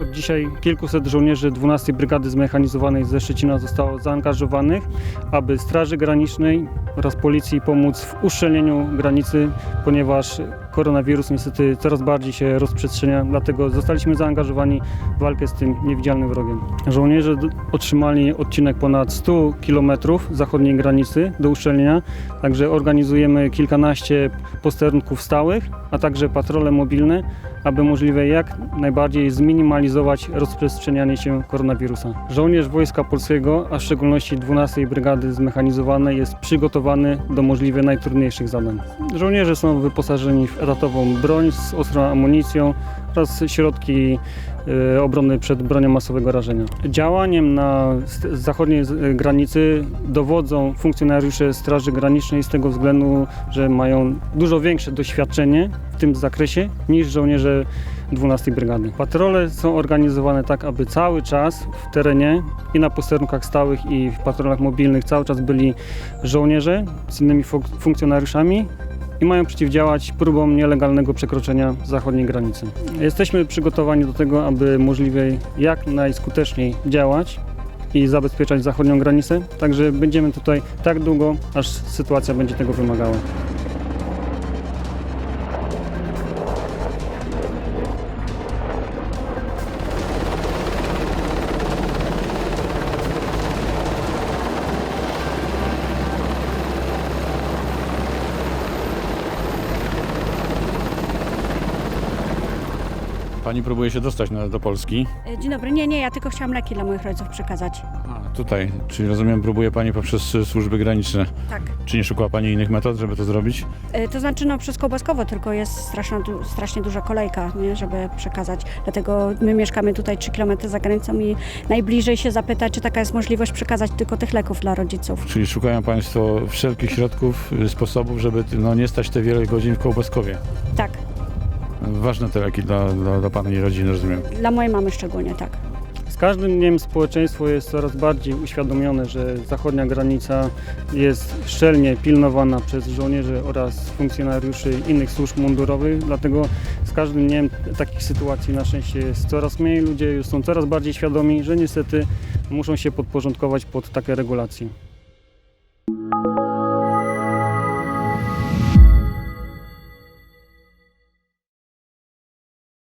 Od dzisiaj kilkuset żołnierzy 12 Brygady Zmechanizowanej ze Szczecina zostało zaangażowanych, aby Straży Granicznej oraz Policji pomóc w uszczelnieniu granicy, ponieważ koronawirus niestety coraz bardziej się rozprzestrzenia, dlatego zostaliśmy zaangażowani w walkę z tym niewidzialnym wrogiem. Żołnierze otrzymali odcinek ponad 100 km zachodniej granicy do uszczelnienia, także organizujemy kilkanaście posterunków stałych, a także patrole mobilne, aby możliwe jak najbardziej zminimalizować rozprzestrzenianie się koronawirusa. Żołnierz Wojska Polskiego, a w szczególności 12 Brygady Zmechanizowanej jest przygotowany do możliwie najtrudniejszych zadań. Żołnierze są wyposażeni w etatową broń z ostrą amunicją oraz środki e, obrony przed bronią masowego rażenia. Działaniem na zachodniej granicy dowodzą funkcjonariusze Straży Granicznej z tego względu, że mają dużo większe doświadczenie w tym zakresie niż żołnierze 12 Brygady. Patrole są organizowane tak, aby cały czas w terenie i na posterunkach stałych i w patrolach mobilnych cały czas byli żołnierze z innymi funkcjonariuszami i mają przeciwdziałać próbom nielegalnego przekroczenia zachodniej granicy. Jesteśmy przygotowani do tego, aby możliwie jak najskuteczniej działać i zabezpieczać zachodnią granicę, także będziemy tutaj tak długo, aż sytuacja będzie tego wymagała. Pani próbuje się dostać na, do Polski. E, Dzień dobry, nie, nie, ja tylko chciałam leki dla moich rodziców przekazać. A, tutaj, czyli rozumiem, próbuje Pani poprzez y, służby graniczne. Tak. Czy nie szukała Pani innych metod, żeby to zrobić? E, To znaczy, no przez Kołbaskowo tylko jest straszna, du- strasznie duża kolejka, nie, żeby przekazać. Dlatego my mieszkamy tutaj 3 km za granicą i najbliżej się zapytać, czy taka jest możliwość przekazać tylko tych leków dla rodziców. Czyli szukają Państwo wszelkich środków, y, sposobów, żeby no, nie stać te wiele godzin w Kołbaskowie. Tak, Ważne te leki dla, dla, dla Pani rodziny, rozumiem. dla mojej mamy szczególnie, tak. Z każdym dniem społeczeństwo jest coraz bardziej uświadomione, że zachodnia granica jest szczelnie pilnowana przez żołnierzy oraz funkcjonariuszy innych służb mundurowych, dlatego z każdym dniem takich sytuacji na szczęście jest coraz mniej. Ludzie już są coraz bardziej świadomi, że niestety muszą się podporządkować pod takie regulacje.